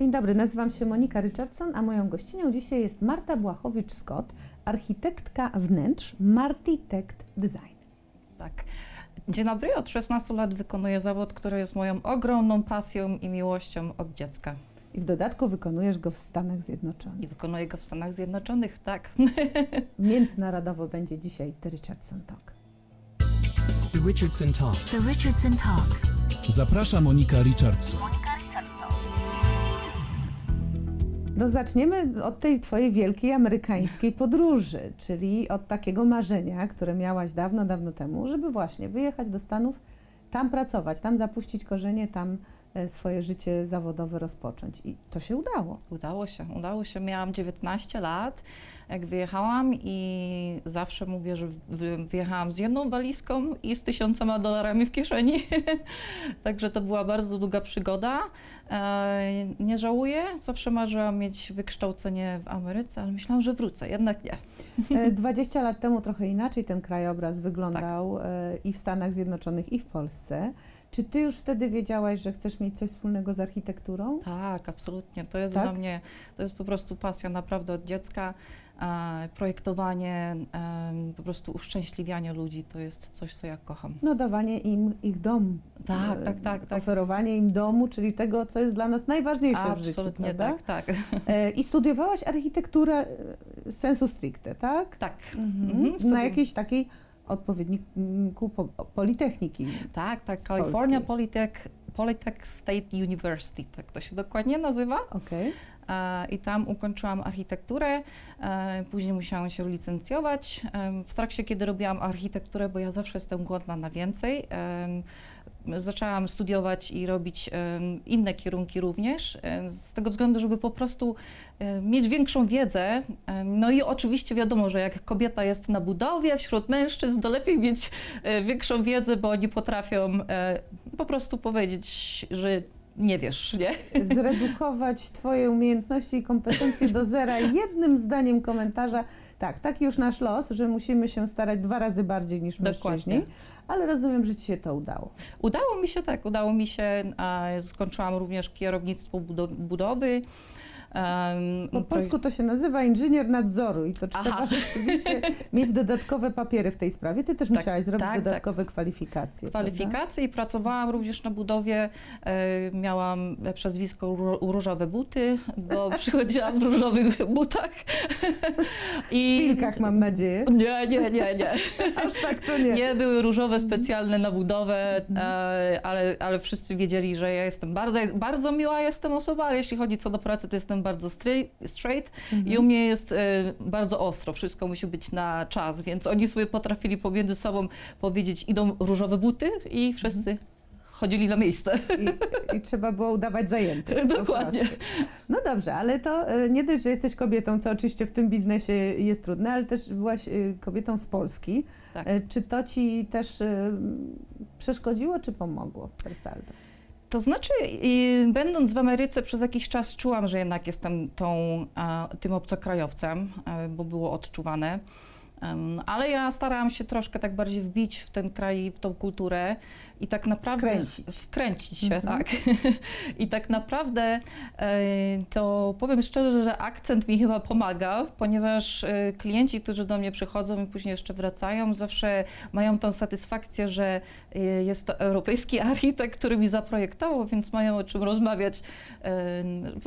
Dzień dobry, nazywam się Monika Richardson, a moją gościnią dzisiaj jest Marta Błachowicz-Scott, architektka wnętrz Martitect Design. Tak. Dzień dobry, od 16 lat wykonuję zawód, który jest moją ogromną pasją i miłością od dziecka. I w dodatku wykonujesz go w Stanach Zjednoczonych. I wykonuję go w Stanach Zjednoczonych, tak. Międzynarodowo będzie dzisiaj The Richardson Talk. The Richardson Talk. The Richardson Talk. Zaprasza Monika Richardson. No zaczniemy od tej twojej wielkiej amerykańskiej podróży, czyli od takiego marzenia, które miałaś dawno, dawno temu, żeby właśnie wyjechać do Stanów, tam pracować, tam zapuścić korzenie, tam swoje życie zawodowe rozpocząć. I to się udało. Udało się, udało się. Miałam 19 lat, jak wyjechałam i zawsze mówię, że wy- wyjechałam z jedną walizką i z tysiącema dolarami w kieszeni. Także to była bardzo długa przygoda. E, Nie żałuję, zawsze marzyłam mieć wykształcenie w Ameryce, ale myślałam, że wrócę, jednak nie. E, 20 lat temu trochę inaczej ten krajobraz wyglądał e, i w Stanach Zjednoczonych, i w Polsce. Czy ty już wtedy wiedziałaś, że chcesz mieć coś wspólnego z architekturą? Tak, absolutnie. To jest Tak? dla mnie, to jest po prostu pasja naprawdę od dziecka. E, projektowanie, em, po prostu uszczęśliwianie ludzi to jest coś, co ja kocham. No, dawanie im ich dom. Tak, e, tak, tak, tak. Oferowanie im domu, czyli tego, co jest dla nas najważniejsze w życiu, Absolutnie tak, tak. E, I studiowałaś architekturę e, sensu stricte, tak? Tak. Mhm. Mhm, Na jakiejś takiej odpowiedniku po, Politechniki. Tak, tak. California Polskiej. Polytech, Polytech State University, tak to się dokładnie nazywa. E, I tam ukończyłam architekturę, później musiałam się licencjować. W trakcie, kiedy robiłam architekturę, bo ja zawsze jestem głodna na więcej, zaczęłam studiować i robić inne kierunki również, z tego względu, żeby po prostu mieć większą wiedzę. No i oczywiście wiadomo, że jak kobieta jest na budowie wśród mężczyzn, to lepiej mieć e, większą wiedzę, bo oni potrafią e, po prostu powiedzieć, że nie wiesz, nie? Zredukować Twoje umiejętności i kompetencje do zera jednym zdaniem komentarza. Tak, taki już nasz los, że musimy się starać dwa razy bardziej niż Dokładnie. mężczyźni, ale rozumiem, że Ci się to udało. Udało mi się tak, udało mi się, e, skończyłam również kierownictwo budo- budowy. Em, Po polsku to się nazywa inżynier nadzoru i to trzeba Aha. rzeczywiście mieć dodatkowe papiery w tej sprawie. Ty też Tak, musiałaś zrobić tak, tak. dodatkowe kwalifikacje. prawda? kwalifikacje i pracowałam również na budowie. E, miałam przezwisko ró- różowe buty, bo przychodziłam w różowych butach. W szpilkach mam nadzieję. Nie, nie, nie, nie. Aż tak to nie. Nie były różowe specjalne na budowę, e, ale, ale wszyscy wiedzieli, że ja jestem bardzo, bardzo miła jestem osoba, ale jeśli chodzi co do pracy, to jestem bardzo straight, straight i u mnie jest e, bardzo ostro, wszystko musi być na czas, więc oni sobie potrafili pomiędzy sobą powiedzieć, idą różowe buty i wszyscy chodzili na miejsce. I, I trzeba było udawać zajętych. Dokładnie. No dobrze, ale to e, nie dość, że jesteś kobietą, co oczywiście w tym biznesie jest trudne, ale też byłaś e, kobietą z Polski. Tak. Czy to ci też przeszkodziło, czy pomogło Persaldo? To znaczy, będąc w Ameryce przez jakiś czas czułam, że jednak jestem tą, tym obcokrajowcem, e, bo było odczuwane. Ale ja starałam się troszkę tak bardziej wbić w ten kraj, w tą kulturę i tak naprawdę... Wkręcić. Wkręcić się, Mhm. tak. I tak naprawdę e, to powiem szczerze, że akcent mi chyba pomaga, ponieważ e, klienci, którzy do mnie przychodzą i później jeszcze wracają, zawsze mają tą satysfakcję, że e, jest to europejski architekt, który mi zaprojektował, więc mają o czym rozmawiać.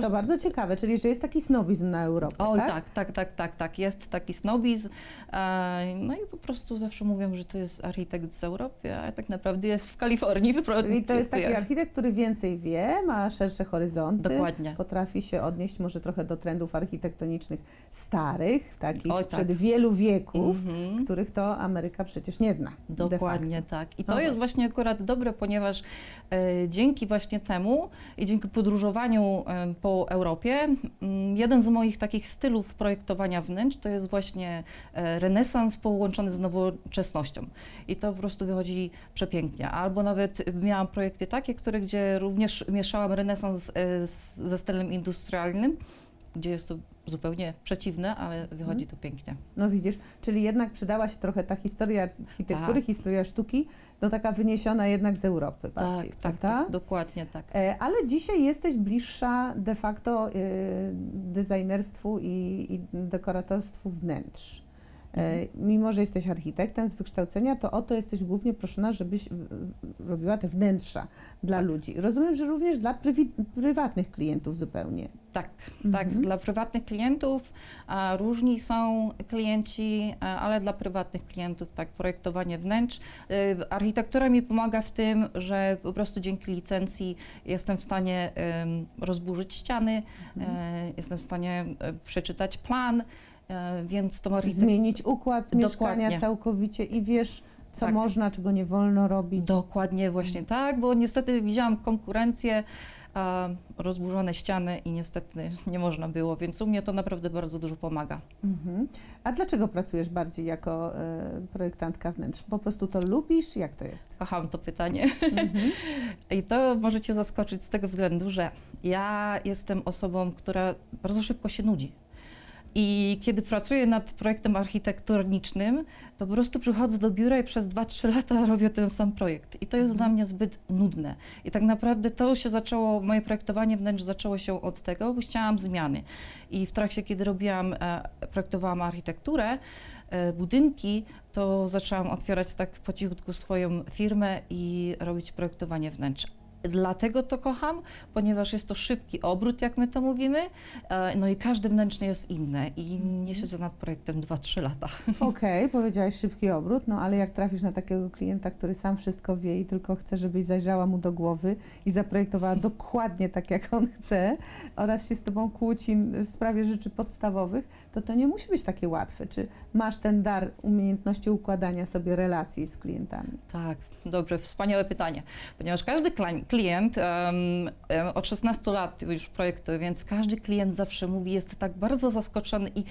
To bardzo ciekawe, czyli że jest taki snobizm na Europę, Oj, tak? tak, tak, tak, tak, tak. Jest taki snobizm. E, no i po prostu zawsze mówią, że to jest architekt z Europy, a tak naprawdę jest w Kalifornii. Czyli to jest taki architekt, który więcej wie, ma szersze horyzonty, Dokładnie. potrafi się odnieść może trochę do trendów architektonicznych starych, takich sprzed tak. wielu wieków, Mhm. których to Ameryka przecież nie zna. Dokładnie tak. I No to jest właśnie. właśnie akurat dobre, ponieważ e, dzięki właśnie temu i dzięki podróżowaniu e, po Europie, mm, jeden z moich takich stylów projektowania wnętrz to jest właśnie e, renesans połączony z nowoczesnością. I to po prostu wychodzi przepięknie. Albo nawet miałam projekty takie, które gdzie również mieszałam renesans e, z, ze stylem industrialnym. gdzie jest to zupełnie przeciwne, ale wychodzi to pięknie. No widzisz, czyli jednak przydała się trochę ta historia architektury, Tak. historia sztuki, no taka wyniesiona jednak z Europy bardziej, tak, tak, prawda? tak, dokładnie tak. E, Ale dzisiaj jesteś bliższa de facto e, designerstwu i, i dekoratorstwu wnętrz. E, Mimo, że jesteś architektem z wykształcenia, to o to jesteś głównie proszona, żebyś robiła te wnętrza dla ludzi. Rozumiem, że również dla prywatnych klientów zupełnie. Tak, tak. Mhm. Dla prywatnych klientów a, różni są klienci, a, ale dla prywatnych klientów tak, projektowanie wnętrz. Y, Architektura mi pomaga w tym, że po prostu dzięki licencji jestem w stanie ym, rozburzyć ściany, Mhm. y, jestem w stanie y, przeczytać plan, y, więc tą architekturę... Zmienić układ mieszkania Dokładnie. całkowicie i wiesz, co Tak. można, czego nie wolno robić. Dokładnie właśnie tak, bo niestety widziałam konkurencję, a, rozburzone ściany i niestety nie można było, więc u mnie to naprawdę bardzo dużo pomaga. Mhm. A dlaczego pracujesz bardziej jako e, projektantka wnętrz? Po prostu to lubisz? Jak to jest? Kocham to pytanie. Mhm. I to może Cię zaskoczyć z tego względu, że ja jestem osobą, która bardzo szybko się nudzi. I kiedy pracuję nad projektem architektonicznym, to po prostu przychodzę do biura i przez 2-3 lata robię ten sam projekt. I to jest dla mnie zbyt nudne. I tak naprawdę to się zaczęło, moje projektowanie wnętrz zaczęło się od tego, bo chciałam zmiany. I w trakcie, kiedy robiłam, e, projektowałam architekturę, e, budynki, to zaczęłam otwierać tak po cichutku swoją firmę i robić projektowanie wnętrz. Dlatego to kocham, ponieważ jest to szybki obrót, jak my to mówimy, e, no i każdy wnętrzny jest inny i nie siedzę nad projektem 2-3 lata. Okej, powiedziałaś szybki obrót, no ale jak trafisz na takiego klienta, który sam wszystko wie i tylko chce, żebyś zajrzała mu do głowy i zaprojektowała dokładnie tak, jak on chce oraz się z tobą kłóci w sprawie rzeczy podstawowych, to to nie musi być takie łatwe. Czy masz ten dar umiejętności układania sobie relacji z klientami? Tak, dobre, wspaniałe pytanie. Ponieważ każdy kla- klient, od 16 lat już projektuje, więc każdy klient zawsze mówi, jest tak bardzo zaskoczony i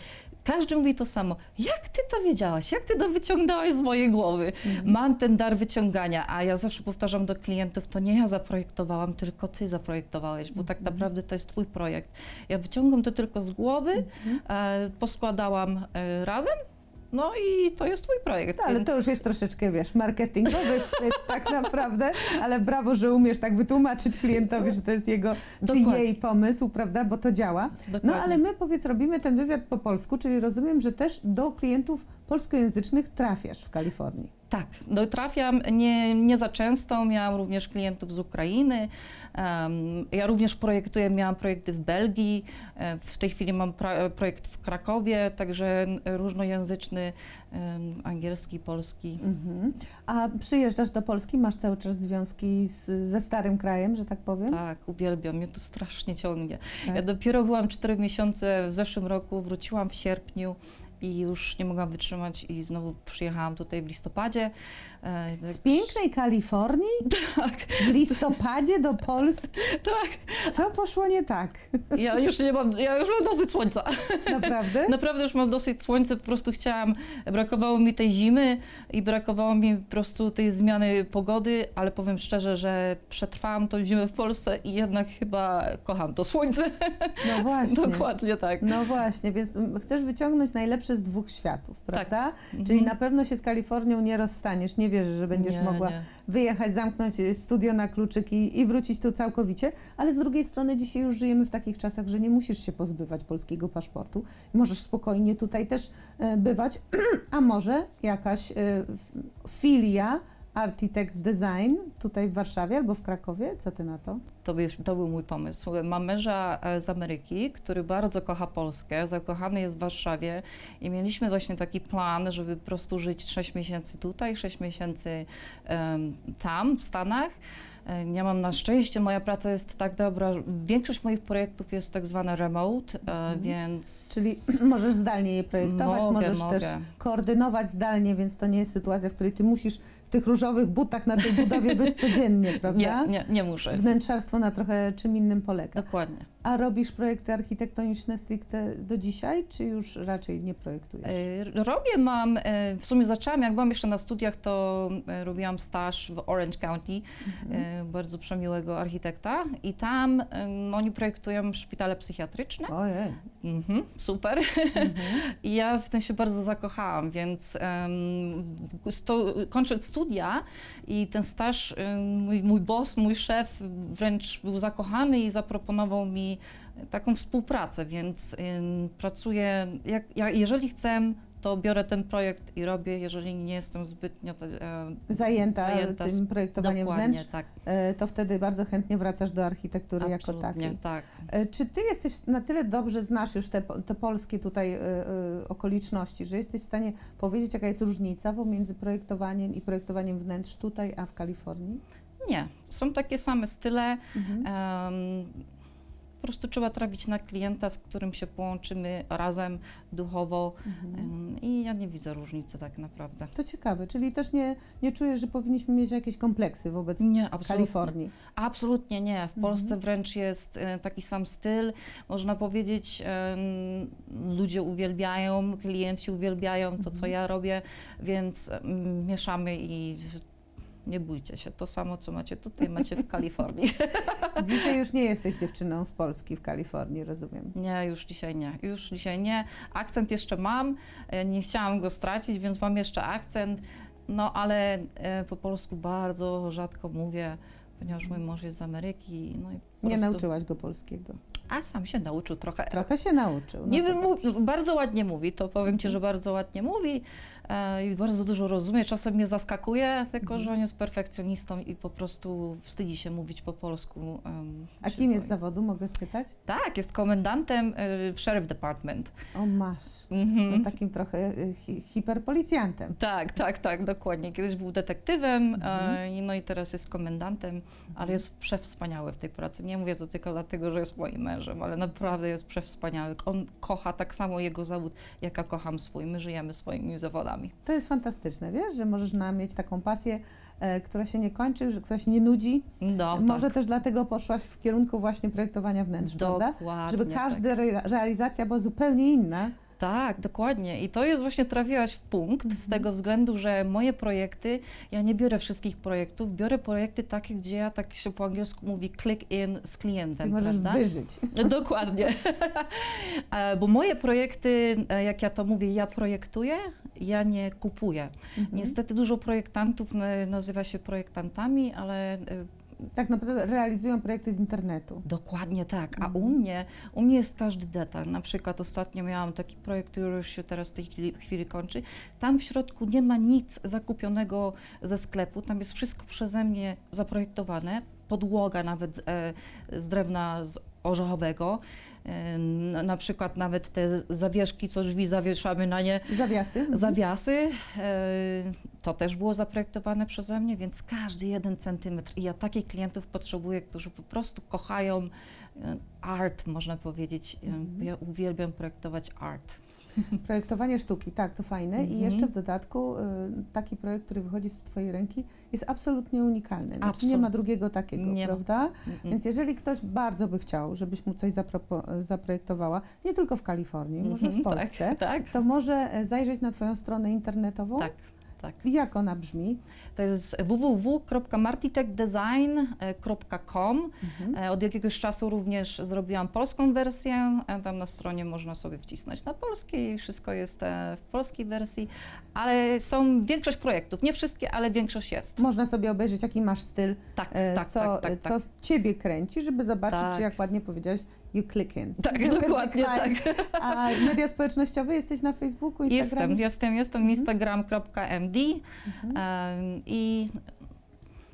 każdy mówi to samo. Jak ty to wiedziałaś? Jak ty to wyciągnęłaś z mojej głowy? Mam ten dar wyciągania, a ja zawsze powtarzam do klientów, to nie ja zaprojektowałam, tylko ty zaprojektowałeś, bo tak naprawdę to jest twój projekt. Ja wyciągam to tylko z głowy, e, poskładałam e, razem, no i to jest twój projekt. No, ale więc- to już jest troszeczkę, wiesz, marketingowy chwyt tak naprawdę, ale brawo, że umiesz tak wytłumaczyć klientowi, że to jest jego czy jej pomysł, prawda, bo to działa. No Dokładnie. ale my powiedz, robimy ten wywiad po polsku, czyli rozumiem, że też do klientów polskojęzycznych trafiasz w Kalifornii. Tak, no trafiam nie, nie za często. Miałam również klientów z Ukrainy. em, ja również projektuję, miałam projekty w Belgii. w tej chwili mam pra, projekt w Krakowie, także różnojęzyczny, em, angielski, polski. Mhm. A przyjeżdżasz do Polski, masz cały czas związki z, ze starym krajem, że tak powiem? Tak, uwielbiam, mnie to strasznie ciągnie. Tak. Ja dopiero byłam 4 miesiące w zeszłym roku, wróciłam w sierpniu i już nie mogłam wytrzymać i znowu przyjechałam tutaj w listopadzie. Tak- Z pięknej Kalifornii? tak, W listopadzie do Polski? tak. Co poszło nie tak? Ja już nie mam, ja już mam dosyć słońca. Naprawdę? Naprawdę już mam dosyć słońca, po prostu chciałam, brakowało mi tej zimy i brakowało mi po prostu tej zmiany pogody, ale powiem szczerze, że przetrwałam tą zimę w Polsce i jednak chyba kocham to słońce. No właśnie. Dokładnie tak. No właśnie, więc chcesz wyciągnąć najlepsze z dwóch światów, prawda? Czyli Mhm. na pewno się z Kalifornią nie rozstaniesz, nie wierzę, że będziesz Nie, mogła nie. wyjechać, zamknąć y, studio na kluczyki i wrócić tu całkowicie, ale z drugiej strony dzisiaj już żyjemy w takich czasach, że nie musisz się pozbywać polskiego paszportu. Możesz spokojnie tutaj też e, bywać, a może jakaś f- filia Architect Design tutaj w Warszawie albo w Krakowie? Co ty na to? To, by, to był mój pomysł. Mam męża e, z Ameryki, który bardzo kocha Polskę, zakochany jest w Warszawie i mieliśmy właśnie taki plan, żeby po prostu żyć 6 miesięcy tutaj, 6 miesięcy em, tam, w Stanach. E, Ja mam na szczęście, moja praca jest tak dobra, że większość moich projektów jest tak zwana remote, e, więc... Czyli możesz zdalnie je projektować, Mogę, możesz mogę. też koordynować zdalnie, więc to nie jest sytuacja, w której ty musisz w tych różowych butach na tej budowie być codziennie, prawda? Nie, nie, nie muszę. Wnętrzarstwo na trochę czym innym polega. Dokładnie. A robisz projekty architektoniczne stricte do dzisiaj, czy już raczej nie projektujesz? E, Robię, mam, e, w sumie zaczęłam, jak byłam jeszcze na studiach, to e, robiłam staż w Orange County, e, bardzo przemiłego architekta i tam oni projektują szpitale psychiatryczne. Ojej, Mhm, super. I ja w tym się bardzo zakochałam, więc um, sto, kończąc studia i ten staż, mój, mój boss, mój szef wręcz był zakochany i zaproponował mi taką współpracę, więc em, pracuję, jak, ja, jeżeli chcę, to biorę ten projekt i robię, jeżeli nie jestem zbytnio e, Zajęta, Zajęta tym projektowaniem wnętrz, tak, e, to wtedy bardzo chętnie wracasz do architektury jako absolutnie, takiej. tak. E, Czy ty jesteś na tyle dobrze znasz już te, te polskie tutaj e, e, okoliczności, że jesteś w stanie powiedzieć, jaka jest różnica pomiędzy projektowaniem i projektowaniem wnętrz tutaj, a w Kalifornii? Nie, są takie same style. Mhm. Prostu trzeba trafić na klienta, z którym się połączymy razem duchowo Mhm. i ja nie widzę różnicy tak naprawdę. To ciekawe, czyli też nie, nie czujesz, że powinniśmy mieć jakieś kompleksy wobec Nie, absolutnie. Kalifornii. Absolutnie nie. W Mhm. Polsce wręcz jest e, taki sam styl. Można powiedzieć, ludzie uwielbiają, klienci uwielbiają to, co Mhm. ja robię, więc mieszamy i nie bójcie się. To samo, co macie tutaj, macie w Kalifornii. Dzisiaj już nie jesteś dziewczyną z Polski w Kalifornii, rozumiem. Nie, już dzisiaj nie. Już dzisiaj nie. Akcent jeszcze mam. e, Nie chciałam go stracić, więc mam jeszcze akcent. No ale e, po polsku bardzo rzadko mówię, ponieważ mój mąż jest z Ameryki. No i Nie nauczyłaś go polskiego. A sam się nauczył trochę. Trochę się nauczył. No wymówi, bardzo ładnie mówi, to powiem Ci, że bardzo ładnie mówi i bardzo dużo rozumie. Czasem mnie zaskakuje, tylko że on jest perfekcjonistą i po prostu wstydzi się mówić po polsku. A kim jest zawodu, mogę spytać? Tak, jest komendantem e, w Sheriff Department. O, masz. Mhm. No, takim trochę y, hi, hiperpolicjantem. Tak, tak, tak, dokładnie. Kiedyś był detektywem, Mhm. e, no i teraz jest komendantem, ale jest przewspaniały w tej pracy. Nie mówię to tylko dlatego, że jest moim mężem, ale naprawdę jest przewspaniały. On kocha tak samo jego zawód, jak ja kocham swój. My żyjemy swoimi zawodami. To jest fantastyczne, wiesz, że możesz na, mieć taką pasję, e, która się nie kończy, że się nie nudzi. No, Może tak. też dlatego poszłaś w kierunku właśnie projektowania wnętrz, prawda? Dokładnie. Żeby tak. każda re, realizacja była zupełnie inna. Tak, dokładnie. I to jest właśnie trafiłaś w punkt Mhm. z tego względu, że moje projekty, ja nie biorę wszystkich projektów, biorę projekty takie, gdzie ja tak się po angielsku mówi click in z klientem, Ty możesz prawda? wyżyć. Dokładnie. E, Bo moje projekty, e, jak ja to mówię, ja projektuję, ja nie kupuję. Mhm. Niestety dużo projektantów e, nazywa się projektantami, ale e, Tak naprawdę realizują projekty z internetu. Dokładnie tak. A Mhm. u mnie, u mnie jest każdy detal. Na przykład ostatnio miałam taki projekt, który już się teraz w tej chwili, chwili kończy. Tam w środku nie ma nic zakupionego ze sklepu. Tam jest wszystko przeze mnie zaprojektowane. Podłoga nawet e, z drewna z orzechowego. E, na, na przykład nawet te zawieszki, co drzwi zawieszamy na nie, Zawiasy. Mhm. Zawiasy, e, to też było zaprojektowane przeze mnie, więc każdy jeden centymetr. I ja takich klientów potrzebuję, którzy po prostu kochają e, art, można powiedzieć. E, Mhm. Ja uwielbiam projektować art. Projektowanie sztuki, tak, to fajne. I Mhm. jeszcze w dodatku y, taki projekt, który wychodzi z Twojej ręki, jest absolutnie unikalny. Znaczy nie Absolut- ma drugiego takiego, nie prawda? Mm, Więc jeżeli ktoś bardzo by chciał, żebyś mu coś zaprojektowała, nie tylko w Kalifornii, może w mhm, Polsce, Tak, tak, to może e, zajrzeć na Twoją stronę internetową. tak. Tak. Jak ona brzmi? To jest www.martitechdesign.com. Mhm. E, Od jakiegoś czasu również zrobiłam polską wersję. e, Tam na stronie można sobie wcisnąć na polski i wszystko jest e, w polskiej wersji. Ale są większość projektów, nie wszystkie, ale większość jest. Można sobie obejrzeć, jaki masz styl, Tak, tak, co, tak, tak, co tak. Ciebie kręci, żeby zobaczyć, Tak. czy jak ładnie powiedziałeś, you click in. Tak, dokładnie tak. A media społecznościowe jesteś na Facebooku, Instagramie? Jestem, jestem, jestem Mhm. instagram.md em, i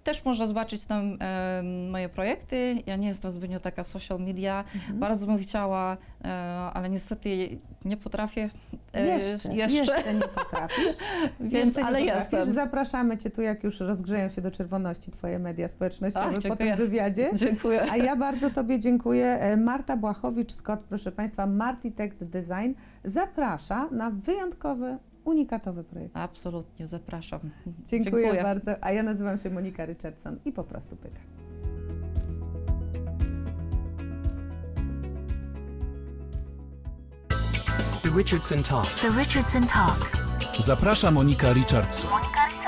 też można zobaczyć tam em, moje projekty. Ja nie jestem zbytnio taka social media. Mhm. Bardzo bym chciała, e, ale niestety nie potrafię e, Jeszcze, jeszcze, nie potrafisz. więc jeszcze nie ale potrafisz. jestem. Zapraszamy Cię tu, jak już rozgrzeją się do czerwoności Twoje media społecznościowe Ach, po dziękuję. tym wywiadzie. Dziękuję. A ja bardzo Tobie dziękuję. E, Marta Błachowicz-Scott, proszę Państwa, Martitect Design zaprasza na wyjątkowy, unikatowy projekt. Absolutnie, zapraszam. Dziękuję, bardzo. A ja nazywam się Monika Richardson i po prostu pytam. The Richardson Talk. The Richardson Talk. Zaprasza Monika Richardson. Monica